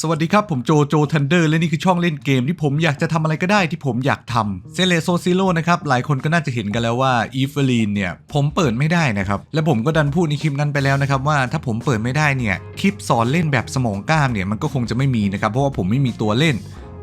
สวัสดีครับ ผมโจโจทันเดอร์และนี่คือช่องเล่นเกมที่ผมอยากจะทำอะไรก็ได้ที่ผมอยากทำเซเลโซซิโลนะครับ หลายคนก็น่าจะเห็นกันแล้วว่าอีฟเฟลีนเนี่ย ผมเปิดไม่ได้นะครับ และผมก็ดันพูดในคลิปนั้นไปแล้วนะครับ ว่าถ้าผมเปิดไม่ได้เนี่ย คลิปสอนเล่นแบบสมองกล้ามเนี่ยมันก็คงจะไม่มีนะครับ เพราะว่าผมไม่มีตัวเล่น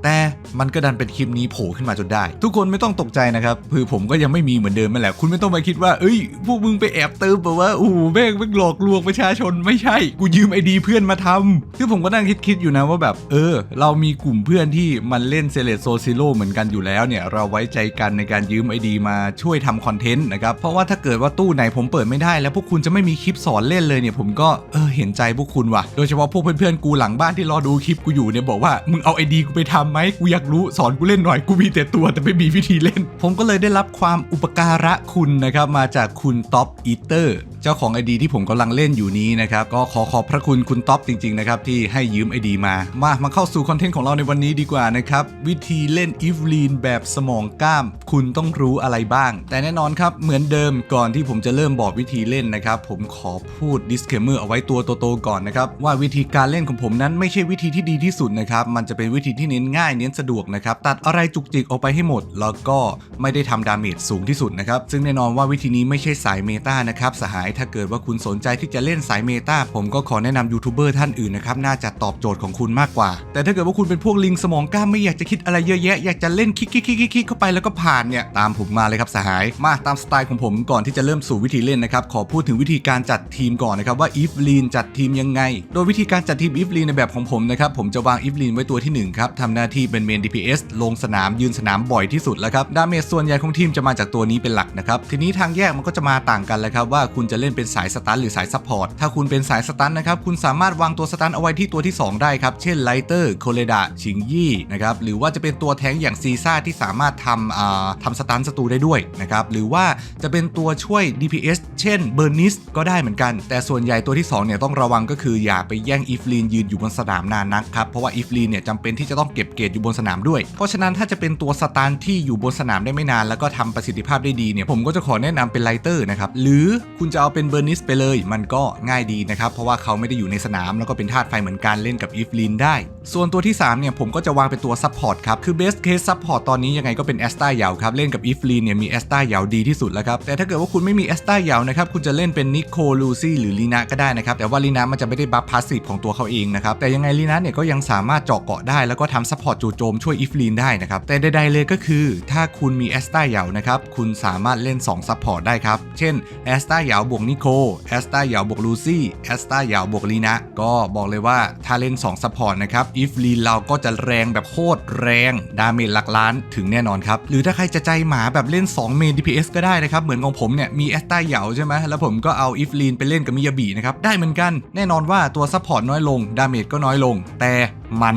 แต่มันก็ดันเป็นคลิปนี้โผล่ขึ้นมาจนได้ ทุกคนไม่ต้องตกใจนะครับคือผมก็ยังไม่มีเหมือนเดิมนั่นแหละคุณไม่ต้องไปคิดว่าเอ้ยพวกมึงไปแอบเติมแบบว่าโอ้โหแม่งแม่งหลอกลวงประชาชนไม่ใช่ กูยืมไอดีเพื่อนมาทำคือผมก็นั่งคิดๆอยู่นะว่าแบบ เออ เรามีกลุ่มเพื่อนที่มันเล่นเซเลตโซซิโลเหมือนกันอยู่แล้วเนี่ยเราไว้ใจกันในการยืมไอดีมาช่วยทำคอนเทนต์นะครับเพราะว่าถ้าเกิดว่าตู้ไหนผมเปิดไม่ได้ แล้วพวกคุณจะไม่มีคลิปสอนเล่นเลยเนี่ยผมก็เออเห็นใจพวกคุณว่ะ โดยเฉพาะพวกเพื่อนๆกูหลังบ้านที่รอดูคลิปกูอยู่เนี่ยบอกว่ามึงเอาไอดีกูไปทำไหมกูอยากรู้สอนกูเล่นหน่อยกูมีแต่ตัวแต่ไม่มีวิธีเล่น ผมก็เลยได้รับความอุปการะคุณนะครับมาจากคุณท็อปอีเตอร์ เจ้าของไอดีที่ผมกำลังเล่นอยู่นี้นะครับก็ขอขอบพระคุณคุณท็อปจริงๆนะครับที่ให้ยืมไอดีมา มามาเข้าสู่คอนเทนต์ของเราในวันนี้ดีกว่านะครับวิธีเล่นอีฟลีนแบบสมองกล้าม คุณต้องรู้อะไรบ้าง แต่แน่นอนครับเหมือนเดิมก่อนที่ผมจะเริ่มบอกวิธีเล่นนะครับผมขอพูด disclaimer เอาไว้ตัวโตๆก่อนนะครับว่าวิธีการเล่นของผมนั้นไม่ใช่วิธีที่ดีที่สุดนะครับมันจะเป็นวิธีที่เน้นง่ายเน้นสะดวกนะครับตัดอะไรจุกจิกออกไปให้หมด แล้วก็ไม่ได้ทำดาเมจสูงที่สุดนะครับซึ่งแน่นอนว่าวิธีนี้ไม่ใช่สายเมตานะครับสหายถ้าเกิดว่าคุณสนใจที่จะเล่นสายเมตาผมก็ขอแนะนำยูทูบเบอร์ท่านอื่นนะครับ น่าจะตอบโจทย์ของคุณมากกว่า แต่ถ้าเกิดว่าคุณเป็นพวกลิงสมองกล้ามไม่อยากจะคิดอะไรเยอะแยะ อยากจะเล่นคลิกคลิกคลิกคลิกเข้าไปแล้วก็ผ่านเนี่ย ตามผมมาเลยครับสหาย มาตามสไตล์ของผมก่อนที่จะเริ่มสู่วิธีเล่นนะครับ ขอพูดถึงวิธีการจัดทีมก่อนนะครับว่าอีฟลีนจัดทีมยังไง โดยวิธีการจัดทีมอีฟลีนในแบบของผมนะครับผมจะวางอีฟลีนไว้ตัวที่หนึ่งครับทำหน้าที่เป็นเมน DPS ลงสนามยืนสนามบ่อยที่สุดแล้วครับดาเมจส่วนใหญ่ของทีมจะมาจากตัวนี้เป็นหลักนะครับทีนี้ทางแยกมันก็จะมาต่างกันแล้วครับว่าคุณจะเล่นเป็นสายสตันหรือสายซัพพอร์ต ถ้าคุณเป็นสายสตันนะครับ คุณสามารถวางตัวสตันเอาไว้ที่ตัวที่ 2 ได้ครับ เช่นไลเตอร์โคเลดะชิงยี่นะครับ หรือว่าจะเป็นตัวแทงอย่างซีซ่าที่สามารถทำอ่าทำสตันศัตรูได้ด้วยนะครับ หรือว่าจะเป็นตัวช่วย DPS เช่นเบอร์นิสก็ได้เหมือนกัน แต่ส่วนใหญ่ตัวที่ 2 เนี่ยต้องระวังก็คืออย่าไปแย่งอีฟลีนยืนอยู่บนสนามนานนักครับ เพราะว่าอีฟลีนเนี่ยจำเป็นที่จะต้องเก็บเกรดอยู่บนสนามด้วย เพราะฉะนั้นถ้าจะเป็นตัวสตันที่อยู่บนสนามได้ไม่นาน แล้วก็ทำประสิทธิภาพได้ดีเนี่ยผมก็จะขอแนะนำเป็นไลเตอร์นะครับหรือคุณจะเอาเป็นเบอร์นิสไปเลย มันก็ง่ายดีนะครับ เพราะว่าเขาไม่ได้อยู่ในสนามแล้วก็เป็นธาตุไฟเหมือนกันเล่นกับอีฟลีนได้ ส่วนตัวที่ 3 เนี่ย ผมก็จะวางเป็นตัวซัพพอร์ตครับ คือเบสเคสซัพพอร์ตตอนนี้ยังไงก็เป็นแอสตาเหยาวครับ เล่นกับอีฟลีนเนี่ยมีแอสตาเหยาวดีที่สุดแล้วครับ แต่ถ้าเกิดว่าคุณไม่มีแอสตาเหยาวนะครับ คุณจะเล่นเป็นนิโคลูซี่หรือลีนาก็ได้นะครับ แต่ว่าลีนามันจะไม่ได้บัฟพาสซีฟของตัวเขาเองนะครับ แต่ยังไงลีนาเนี่ยก็ยังสามารถเจาะเกาะได้แล้วก็ทำซัพพอร์ตจู่โจมช่วยอีฟลีนได้นะครับ แต่ใดๆเลยก็คือ ถ้าคุณมีแอสตายานะครับ คุณสามารถเล่น2ซัพพอร์ตได้ครับ เช่นแอสตายาบวกนิโคแอสตาหยาบวกลูซี่แอสตาหยาบวกลีนาก็บอกเลยว่าถ้าเล่น 2 ซัพพอร์ตนะครับอีฟลีนเราก็จะแรงแบบโคตรแรง ดาเมจหลักล้านถึงแน่นอนครับ หรือถ้าใครจะใจหมาแบบเล่น 2 เมน DPS ก็ได้นะครับ เหมือนของผมเนี่ย มีแอสตาหยาใช่ไหมแล้วผมก็เอาอีฟลีนไปเล่นกับมิยาบินะครับ ได้เหมือนกันแน่นอนว่าตัวซัพพอร์ตน้อยลงดาเมจก็น้อยลง แต่มัน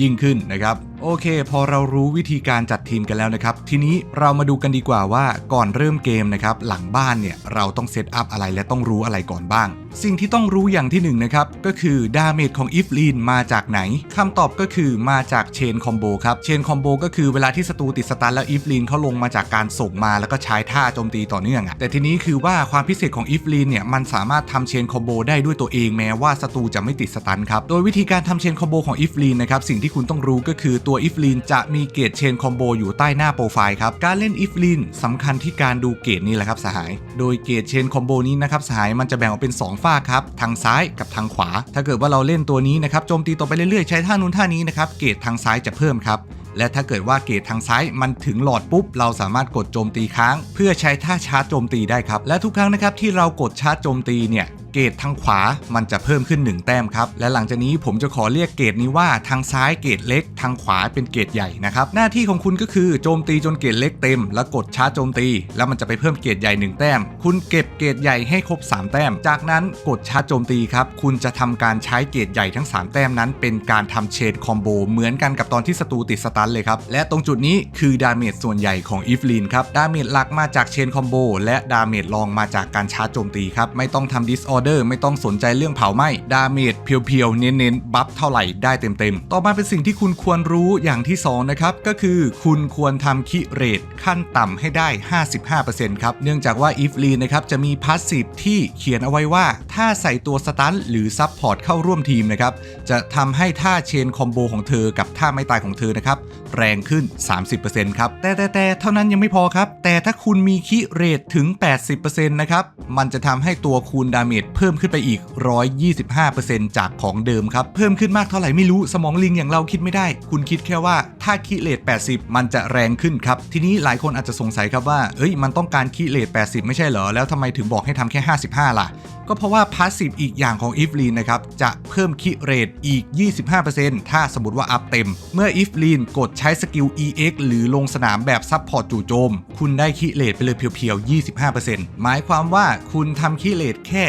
ยิ่งขึ้นนะครับ โอเค พอเรารู้วิธีการจัดทีมกันแล้วนะครับ ทีนี้เรามาดูกันดีกว่าว่าก่อนเริ่มเกมนะครับ หลังบ้านเนี่ยเราต้องเซตอัพอะไรและต้องรู้อะไรก่อนบ้าง สิ่งที่ต้องรู้อย่างที่หนึ่งนะครับ ก็คือดาเมจของอีฟลีนมาจากไหนคำตอบก็คือมาจากเชนคอมโบครับ เชนคอมโบก็คือเวลาที่ศัตรูติดสตันแล้วอีฟลีนเขาลงมาจากการส่งมาแล้วก็ใช้ท่าโจมตีต่อเนื่องอะแต่ทีนี้คือว่าความพิเศษของอีฟลีนเนี่ยมันสามารถทำเชนคอมโบได้ด้วยตัวเองแม้ว่าศัตรูจะไม่ติดสตันครับโดยวิธีการทำเชนคอมโบของอีฟลีนนะครับสิ่งที่คุณต้องรู้ก็คือตัวอีฟลีนจะมีเกรดเชนคอมโบอยู่ใต้หน้าโปรไฟล์ครับการเล่นอีฟลินสำคัญที่การดูเกรดนี่แหละครับสหาย โดยเกรดเชนคอมโบนี้นะครับสหายมันจะแบ่งออกเป็น 2 ฝ้าครับ ทางซ้ายกับทางขวา ถ้าเกิดว่าเราเล่นตัวนี้นะครับโจมตีต่อไปเรื่อยๆ ใช้ท่านู้นท่านี้นะครับเกรดทางซ้ายจะเพิ่มครับและถ้าเกิดว่าเกรดทางซ้ายมันถึงหลอดปุ๊บ เราสามารถกดโจมตีค้าง เพื่อใช้ท่าชาร์จโจมตีได้ครับ และทุกครั้งนะครับที่เรากดชาร์จโจมตีเนี่ย เกรดทางขวามันจะเพิ่มขึ้น 1 แต้มครับ และหลังจากนี้ผมจะขอเรียกเกรดนี้ว่าทางซ้ายเกรดเล็ก ทางขวาเป็นเกรดใหญ่นะครับ หน้าที่ของคุณก็คือโจมตีจนเกรดเล็กเต็ม แล้วกดชาร์จโจมตี แล้วมันจะไปเพิ่มเกรดใหญ่ 1 แต้ม คุณเก็บเกรดใหญ่ให้ครบ 3 แต้ม จากนั้นกดชาร์จโจมตีครับ คุณจะทำการใช้เกรดใหญ่ทั้ง 3 แต้มนั้น เป็นการทำเชนคอมโบเหมือนกันกับตอนที่ศัตรูติดสตันเลยครับ และตรงจุดนี้คือดาเมจส่วนใหญ่ของอีฟลีนครับ ดาเมจหลักมาจากเชนคอมโบและดาเมจรองมาจากการชาร์จโจมตีครับ ไม่ต้องทำดิสออเดอร์ไม่ต้องสนใจเรื่องเผาไหม้ดาเมจเพียวๆ เน้นๆ บัฟเท่าไหร่ได้เต็มๆ ต่อมาเป็นสิ่งที่คุณควรรู้อย่างที่ 2 นะครับ ก็คือคุณควรทำคิเรทขั้นต่ำให้ได้ 55%ครับ เนื่องจากว่าอีฟลีนนะครับ จะมีพาสซีฟที่เขียนเอาไว้ว่า ถ้าใส่ตัวสตันหรือซับพอร์ตเข้าร่วมทีมนะครับ จะทำให้ท่าเชนคอมโบของเธอกับท่าไม่ตายของเธอนะครับแรงขึ้น 30%ครับแต่แต่แต่เท่านั้นยังไม่พอครับ แต่ถ้าคุณมีคิเรทถึง 80%นะครับ มันจะทำให้ตัวคูณดาเมจเพิ่มขึ้นไปอีก 125%จากของเดิมครับ เพิ่มขึ้นมากเท่าไหร่ไม่รู้สมองลิงอย่างเราคิดไม่ได้ คุณคิดแค่ว่าถ้าคิเรท80 มันจะแรงขึ้นครับ ทีนี้หลายคนอาจจะสงสัยครับว่าเอ้ยมันต้องการคิเรท80 ไม่ใช่เหรอ แล้วทำไมถึงบอกให้ทำแค่ 55 ล่ะก็เพราะว่าพาสซีฟอีกอย่างของ if lean นะครับ จะเพิ่มคิเรทอีก 25%ถ้าสมมติว่าอัพเต็ม เมื่อ if lean กดใช้สกิล ex หรือลงสนามแบบซับพอร์ตจู่โจม คุณได้คิเรทไปเลยเพียวๆ 25%หมายความว่าคุณทำคิเรทแค่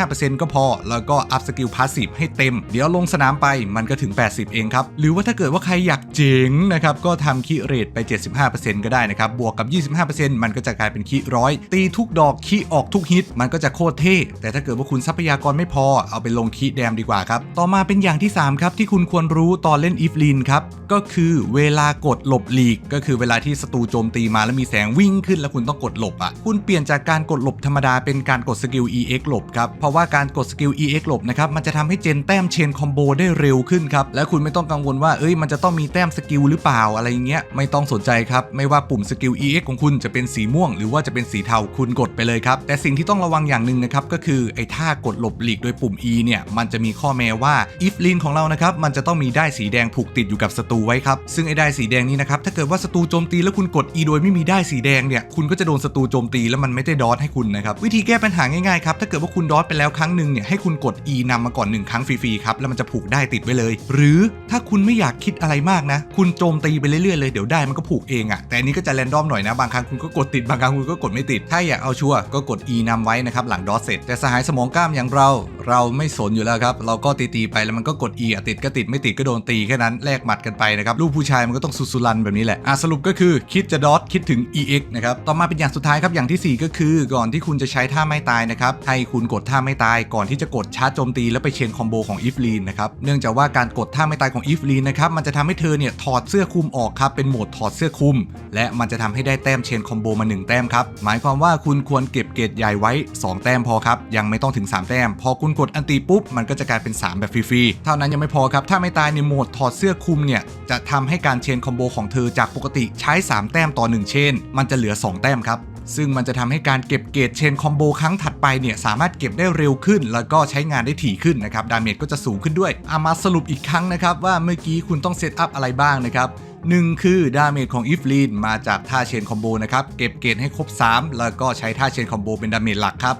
55%ก็พอ แล้วก็อัพสกิลพาสซีฟให้เต็ม เดี๋ยวลงสนามไปมันก็ถึง 80 เองครับ หรือว่าถ้าเกิดว่าใครอยากเจ๋งนะครับ ก็ทำคิเรทไป 75%ก็ได้นะครับ บวกกับ 25%มันก็จะกลายเป็นคิร้อยตีทุกดอกคิออกทุกฮิต มันก็จะโคตรเท่ แต่ถ้าเกิดว่าคุณทรัพยากรไม่พอเอาไปลงคิแดมดีกว่าครับ ต่อมาเป็นอย่างที่ 3 ครับ ที่คุณควรรู้ตอนเล่นอีฟลินครับก็คือเวลากดหลบหลีก ก็คือเวลาที่ศัตรูโจมตีมาแล้วมีแสงวิ่งขึ้นแล้วคุณต้องกดหลบอะคุณเปลี่ยนจากการกดหลบธรรมดาเป็นการกดสกิล EX หลบครับเพราะว่าการกดสกิล EX หลบนะครับ มันจะทำให้เจนแต้มเชนคอมโบได้เร็วขึ้นครับ และคุณไม่ต้องกังวลว่า เอ้ย มันจะต้องมีแต้มสกิลหรือเปล่าอะไรเงี้ย ไม่ต้องสนใจครับ ไม่ว่าปุ่มสกิล EX ของคุณจะเป็นสีม่วง หรือว่าจะเป็นสีเทา คุณกดไปเลยครับ แต่สิ่งที่ต้องระวังอย่างหนึ่งนะครับ ก็คือไอ้ท่ากดหลบหลีกโดยปุ่ม E เนี่ย มันจะมีข้อแม้ว่า if lin ของเรานะครับ มันจะต้องมีได้สีแดงผูกติดอยู่กับศัตรูไว้ครับ ซึ่งไอ้ได้สีแดงนี้นะครับ ถ้าเกิดว่าศัตรูโจมตีแล้วคุณกด E โดยไม่มีได้สีแดงเนี่ย คุณก็จะโดนศัตรูโจมตีแล้วมันไม่ได้ดอทให้คุณนะครับ วิธีแก้ปัญหาง่ายๆครับ ถ้าเกิดว่าคุณดอทไปแล้วครั้งหนึ่งเนี่ยให้คุณกด E นำมาก่อนหนึ่งครั้งฟรีๆครับ แล้วมันจะผูกได้ติดไว้เลย หรือถ้าคุณไม่อยากคิดอะไรมากนะ คุณโจมตีไปเรื่อยๆเลยเดี๋ยวได้มันก็ผูกเองอะแต่อันนี้ก็จะแรนดอมหน่อยนะ บางครั้งคุณก็กดติดบางครั้งคุณก็กดไม่ติด ถ้าอยากเอาชัวร์ก็กด E นำไว้นะครับหลังดอทเสร็จแต่สหายสมองกล้ามอย่างเรา เราไม่สนอยู่แล้วครับเราก็ตีๆไปแล้วมันก็กด E อะติดก็ติดไม่ติดก็โดนตีแค่นั้นแลกหมัดกันไปนะครับลูกผู้ชายมันก็ต้องสุสุรันแบบนี้แหละอะสรุปก็คือคิดจะดอทคิดถึง EX นะครับต่อมาเป็นอย่างสุดท้ายครับอย่างที่ 4 ก็คือ ก่อนที่คุณจะใช้ท่าไม่ตายนะครับให้คุณกดท่าไม่ตายก่อนที่จะกดชาร์จโจมตีแล้วไปเชนคอมโบของอีฟลีนนะครับเนื่องจากว่าการกดท่าไม่ตายของอีฟลีนนะครับมันจะทำให้เธอเนี่ยถอดเสื้อคลุมออกครับเป็นโหมดถอดเสื้อคลุม และมันจะทำให้ได้แต้มเชนคอมโบมา 1 แต้มครับหมายความว่าคุณควรเก็บเกรดใหญ่ไว้ 2 แต้มพอครับยังไม่ต้องถึง 3 แต้ม พอคุณกดอันตีปุ๊บมันก็จะกลายเป็น 3 แบบฟรีๆเท่านั้นยังไม่พอครับถ้าไม่ตายในโหมดถอดเสื้อคลุมเนี่ยจะทำให้การเชนคอมโบของเธอจากปกติใช้ 3 แต้มต่อ 1 เชนมันจะเหลือ 2 แต้มครับ ซึ่งมันจะทำให้การเก็บเกรดเชนคอมโบครั้งถัดไปเนี่ยสามารถเก็บได้เร็วขึ้น แล้วก็ใช้งานได้ถี่ขึ้นนะครับดาเมจก็จะสูงขึ้นด้วยเอามาสรุปอีกครั้งนะครับว่าเมื่อกี้คุณต้องเซตอัพอะไรบ้างนะครับหนึ่งคือดาเมจของอิฟลีนมาจากท่าเชนคอมโบนะครับเก็บเกรดให้ครบ 3 แล้วก็ใช้ท่าเชนคอมโบเป็นดาเมจหลักครับ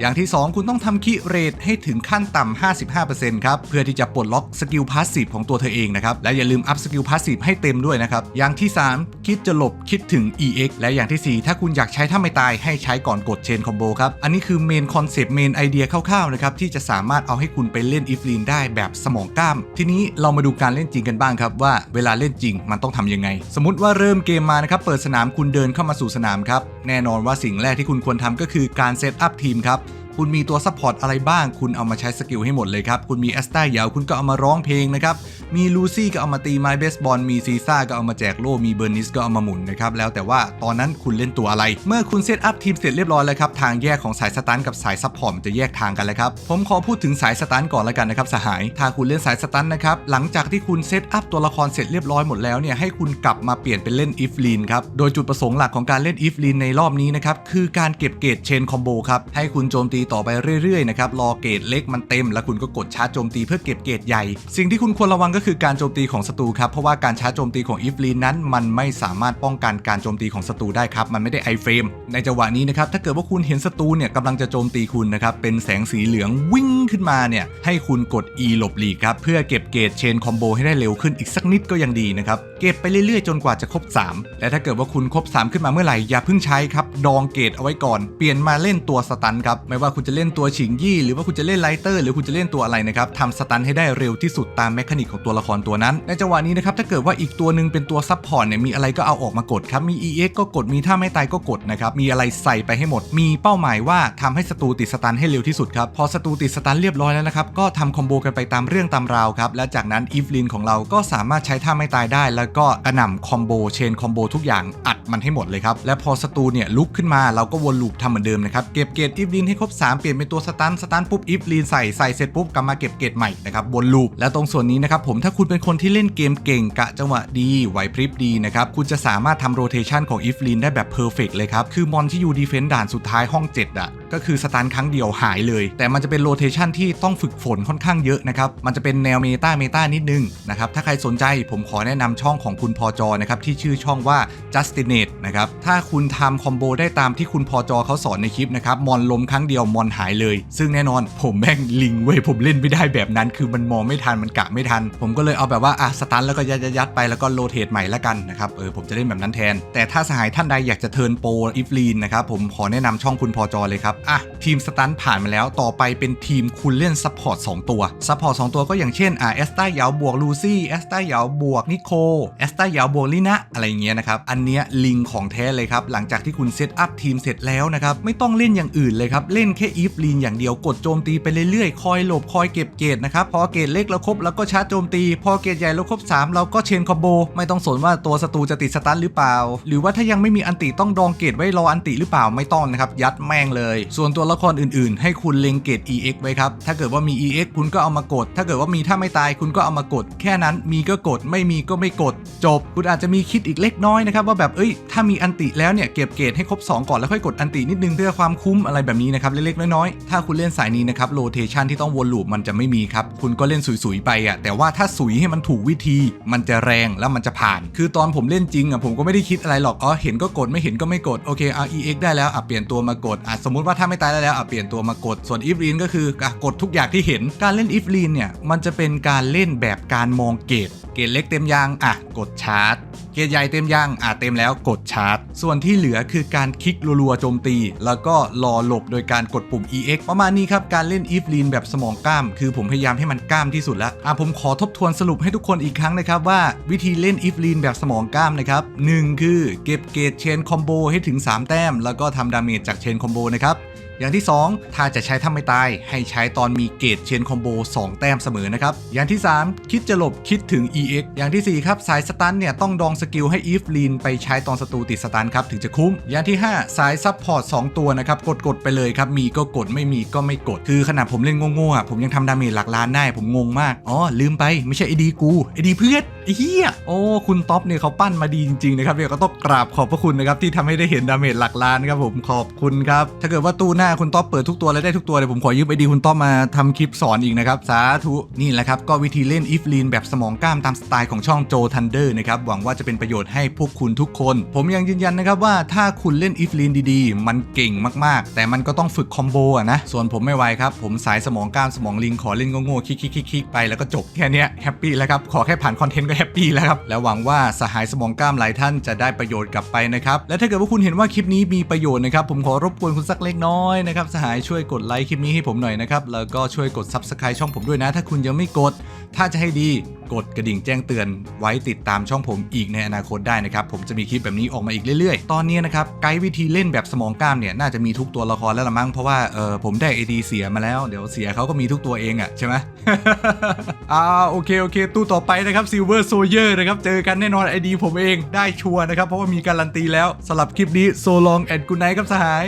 อย่างที่ 2 คุณต้องทำคิเรทให้ถึงขั้นต่ำ55%ครับ เพื่อที่จะปลดล็อกสกิลพาสซีฟของตัวเธอเองนะครับ และอย่าลืมอัพสกิลพาสซีฟให้เต็มด้วยนะครับ อย่างที่ 3 คิดจะหลบคิดถึง EX และอย่างทีสี่4 ถ้าคุณอยากใช้ถ้าไม่ตายให้ใช้ก่อนกดเชนคอมโบครับ อันนี้คือเมนคอนเซปต์เมนไอเดียคร่าวๆนะครับที่จะสามารถเอาให้คุณไปเล่นอีฟลีนได้แบบสมองกล้าม ทีนี้เรามาดูการเล่นจริงกันบ้างครับว่าเวลาเล่นจริงมันต้องทำยังไง สมมติว่าเริ่มเกมมานะครับเปิดสนามคุณเดินเข้ามาสู่สนามครับแน่นอนว่าสิ่งแรกที่คุณควรทำก็คือการเซตอัพทีมครับ คุณมีตัวซัพพอร์ตอะไรบ้าง คุณเอามาใช้สกิลให้หมดเลยครับ คุณมีแอสตาเหยาวคุณก็เอามาร้องเพลงนะครับ มีลูซี่ก็เอามาตีไม้เบสบอล มีซีซ่าก็เอามาแจกโล่ มีเบอร์นิสก็เอามาหมุนนะครับ แล้วแต่ว่าตอนนั้นคุณเล่นตัวอะไร เมื่อคุณเซตอัพทีมเสร็จเรียบร้อยแล้วครับ ทางแยกของสายสตันกับสายซัพพอร์ตจะแยกทางกันแล้วครับ ผมขอพูดถึงสายสตันก่อนแล้วกันนะครับสหาย ถ้าคุณเล่นสายสตันนะครับ หลังจากที่คุณเซตอัพตัวละครเสร็จเรียบร้อยหมดแล้วเนี่ยให้คุณกลับมาเปลี่ยนเป็นเล่นอีฟลีนครับ โดยจุดประสงค์หลักของการเล่นอีฟลีนในรอบนี้นะครับคือการเก็บเกรดเชนคอมโบครับให้คุณโจมตีต่อไปเรื่อยๆนะครับรอเกรดเล็กมันเต็ม แล้วคุณก็กดชาร์จโจมตีเพื่อเก็บเกรดใหญ่ สิ่งที่คุณควรระวังก็คือการโจมตีของศัตรูครับเพราะว่าการชาร์จโจมตีของอีฟลีนนั้นมันไม่สามารถป้องกันการโจมตีของศัตรูได้ครับมันไม่ได้ไอเฟรมในจังหวะนี้นะครับถ้าเกิดว่าคุณเห็นศัตรูเนี่ยกำลังจะโจมตีคุณนะครับเป็นแสงสีเหลืองวิ่งขึ้นมาเนี่ยให้คุณกด E หลบหลีกครับเพื่อเก็บเกรดเชนคอมโบให้ได้เร็วขึ้นอีกสักนิดก็ยังดีนะครับเก็บไปเรื่อยๆ จนกว่าจะครบ 3 และถ้าเกิดว่าคุณครบ 3 ขึ้นมาเมื่อไหร่อย่าเพิ่งใช้ครับดองเกรดเอาไว้ก่อนเปลี่ยนมาเล่นตัวสตันครับไม่ว่าคุณจะเล่นตัวฉิงยี่หรือว่าคุณจะเล่นไลเตอร์หรือคุณจะเล่นตัวอะไรนะครับทำสตันให้ได้เร็วที่สุดตามแมคานิกของตัวละครตัวนั้น ในจังหวะนี้นะครับถ้าเกิดว่าอีกตัวหนึ่งเป็นตัวซับพอร์ตเนี่ยมีอะไรก็เอาออกมากดครับมี EX ก็กดมีท่าไม่ตายก็กดนะครับมีอะไรใส่ไปให้หมด มีเป้าหมายว่าทำให้ศัตรูติดสตันให้เร็วที่สุดครับพอศัตรูติดสตันเรียบร้อยแล้วนะครับก็ทำคอมโบกันไปตามเรื่องตามราวครับและจากนั้นอีฟลินของเราก็สามารถใช้ท่าไม่ตายได้ แล้วก็กระหน่ำคอมโบเชนคอมโบทุกอย่างอัดมันให้หมดเลยครับและพอศัตรูเนี่ยลุกขึ้นมาเราก็วนลูปทำเหมือนเดิมนะครับเก็บเกรดอีฟลินให้ครบ3 เปลี่ยนเป็นตัวสตันสตันปุ๊บอิฟลีนใส่ใส่เสร็จปุ๊บกลับมาเก็บเกตใหม่นะครับบนลูปแล้วตรงส่วนนี้นะครับผมถ้าคุณเป็นคนที่เล่นเกมเก่งกะจังหวะดีไหวพริบดีนะครับคุณจะสามารถทำโรเทชันของอิฟลีนได้แบบเพอร์เฟกเลยครับคือมอนที่อยู่ดีเฟนส์ด่านสุดท้ายห้อง7อะ ก็คือสตันครั้งเดียวหายเลย แต่มันจะเป็นโรเทชันที่ต้องฝึกฝนค่อนข้างเยอะนะครับ มันจะเป็นแนวเมตาเมตานิดนึงนะครับ ถ้าใครสนใจผมขอแนะนำช่องของคุณพอจอนะครับ ที่ชื่อช่องว่า Justinate นะครับ ถ้าคุณทำคอมโบได้ตามที่คุณพอจอเขาสอนในคลิปนะครับ มอนล้มครั้งเดียวมอนหายเลย ซึ่งแน่นอนผมแม่งลิงเว้ยผมเล่นไม่ได้แบบนั้น คือมันมองไม่ทันมันกะไม่ทัน ผมก็เลยเอาแบบว่าอะสตันแล้วก็ยัดยัดๆไปแล้วก็โรเทตใหม่ละกันนะครับเออผมจะเล่นแบบนั้นแทน แต่ถ้าสหายท่านใดอยากจะเทิร์นโปรอิฟลีนนะครับผมขอแนะนำช่องคุณพอจอเลยครับอะทีมสตันผ่านมาแล้วต่อไปเป็นทีมคุณเล่นซัพพอร์ต2ตัวซัพพอร์ต2ตัวก็อย่างเช่นอะแอสตาเหยาบวกลูซี่แอสตาเหยาบวกนิโคแอสตาเหยาบวกลินะอะไรเงี้ยนะครับอันเนี้ยลิงของแท้เลยครับหลังจากที่คุณเซตอัพทีมเสร็จแล้วนะครับไม่ต้องเล่นอย่างอื่นเลยครับเล่นแค่อีฟลีนอย่างเดียวกดโจมตีไปเรื่อยๆคอยหลบคอยเก็บเกรดนะครับพอเกรดเล็กเราครบแล้วก็ชาร์จโจมตี พอเกรดใหญ่เราครบ 3 เราก็เชนคอมโบไม่ต้องสนว่าตัวศัตรูจะติดสตันหรือเปล่า หรือว่าถ้ายังไม่มีอันติต้องดองเกรดไว้รออันติหรือเปล่าไม่ต้องนะครับยัดแม่งเลยส่วนตัวละครอื่นๆ ให้คุณเล็งเกรด EX ไว้ครับ ถ้าเกิดว่ามี EX คุณก็เอามากด ถ้าเกิดว่ามีถ้าไม่ตายคุณก็เอามากด แค่นั้นมีก็กดไม่มีก็ไม่กด จบ คุณอาจจะมีคิดอีกเล็กน้อยนะครับว่าแบบเอ้ยถ้ามีอันติแล้วเนี่ยเก็บเกรดให้ครบ 2 ก่อนแล้วค่อยกดอันตินิดนึงเพื่อความคุ้มอะไรแบบนี้นะครับเล็กๆน้อยๆถ้าคุณเล่นสายนี้นะครับโรเทชันที่ต้องวนลูปมันจะไม่มีครับคุณก็เล่นสุยๆไปอะแต่ว่าถ้าสุยให้มันถูกวิธี มันจะแรงแล้วมันจะผ่าน คือตอนผมเล่นจริงอะผมก็ไม่ได้คิดอะไรหรอกอ๋อเห็นก็กดไม่เห็นก็ไม่กดโอเคเอา EX ได้แล้วอะเปลี่ยนตัวมากดอะสมมติว่าถ้าไม่ตายได้แล้วอะเปลี่ยนตัวมากด ส่วนอีฟลีนก็คืออะกดทุกอย่างที่เห็น การเล่นอีฟลีนเนี่ยมันจะเป็นการเล่นแบบการมองเกต เกตเล็กเต็มยางอะกดชาร์จ เกรดใหญ่เต็มยังอะเต็มแล้วกดชาร์จ ส่วนที่เหลือคือการคลิกรัวๆโจมตี แล้วก็รอหลบโดยการกดปุ่ม EX ประมาณนี้ครับ การเล่นอีฟลีนแบบสมองกล้าม คือผมพยายามให้มันกล้ามที่สุดแล้วอะผมขอทบทวนสรุปให้ทุกคนอีกครั้งนะครับว่าวิธีเล่นอีฟลีนแบบสมองกล้ามนะครับหนึ่งคือเก็บเกรดเชนคอมโบให้ถึง 3 แต้ม แล้วก็ทำดาเมจจากเชนคอมโบนะครับ อย่างที่ 2 ถ้าจะใช้ถ้าไม่ตายให้ใช้ตอนมีเกรดเชนคอมโบ2 แต้มเสมอนะครับ อย่างที่ 3 คิดจะหลบคิดถึง EX อย่างทีสี่ 4 ครับ สายสตันเนี่ย ต้องดองสกิลให้อีฟลีนไปใช้ตอนศัตรูติดสตันครับ ถึงจะคุ้ม อย่างที่ 5 สายซับพอร์ต2ตัวนะครับ กดกดๆไปเลยครับ มีก็กดไม่มีก็ไม่กด คือขนาดผมเล่นโง่ๆผมยังทำดาเมจหลักล้านได้ผมงงมากอ๋อลืมไปไม่ใช่ไอดีกูไอดีเพื่อนไอ้เฮียโอ้คุณท็อปเนี่ยเขาปั้นมาดีจริงๆนะครับเนี่ยวก็ต้องกราบขอบพระคุณนะครับที่ทำให้ได้เห็นดาเมจหลักล้านครับผมขอบคุณครับถ้าเกิดว่าตู้หน้าถ้าคุณท็อปเปิดทุกตัวแล้วได้ทุกตัวเลยผมขอยืมไอดีคุณท็อปมาทำคลิปสอนอีกนะครับ สาธุนี่แหละครับ ก็วิธีเล่นอีฟลีนแบบสมองกล้ามตามสไตล์ของช่องโจทันเดอร์นะครับ หวังว่าจะเป็นประโยชน์ให้พวกคุณทุกคน ผมยังยืนยันนะครับว่าถ้าคุณเล่นอีฟลีนดีๆ มันเก่งมากๆ แต่มันก็ต้องฝึกคอมโบอะนะ ส่วนผมไม่ไหวครับ ผมสายสมองกล้ามสมองลิงขอเล่นโง่ๆคิกๆไปแล้วก็จบแค่นี้แฮปปี้แล้วครับขอแค่ผ่านคอนเทนต์ก็แฮปปี้แล้วครับและหวังว่าสหายสมองกล้ามหลายท่านจะได้ประโยชน์กลับไปนะครับและถ้าเกิดว่าคุณเห็นว่าคลิปนี้มีประโยชน์นะครับผมขอรบกวนคุณสักเล็กน้อยนะครับสหายช่วยกดไลค์คลิปนี้ให้ผมหน่อยนะครับ แล้วก็ช่วยกด Subscribe ช่องผมด้วยนะ ถ้าคุณยังไม่กด ถ้าจะให้ดีกดกระดิ่งแจ้งเตือนไว้ติดตามช่องผมอีกในอนาคตได้นะครับ ผมจะมีคลิปแบบนี้ออกมาอีกเรื่อยๆ ตอนนี้นะครับไกด์วิธีเล่นแบบสมองกล้ามเนี่ยน่าจะมีทุกตัวละครแล้วละมั้งเพราะว่าเออผมได้ไอดีเสียมาแล้วเดี๋ยวเสียเขาก็มีทุกตัวเองอะใช่ไหมอ่าโอเคโอเค ตู้ต่อไปนะครับซิลเวอร์โซเยอร์นะครับเจอกันแน่นอนไอดีผมเองได้ชัวร์นะครับเพราะว่ามีการันตีแล้วสำหรับคลิปนี้โซลองแอดกูไนครับสหาย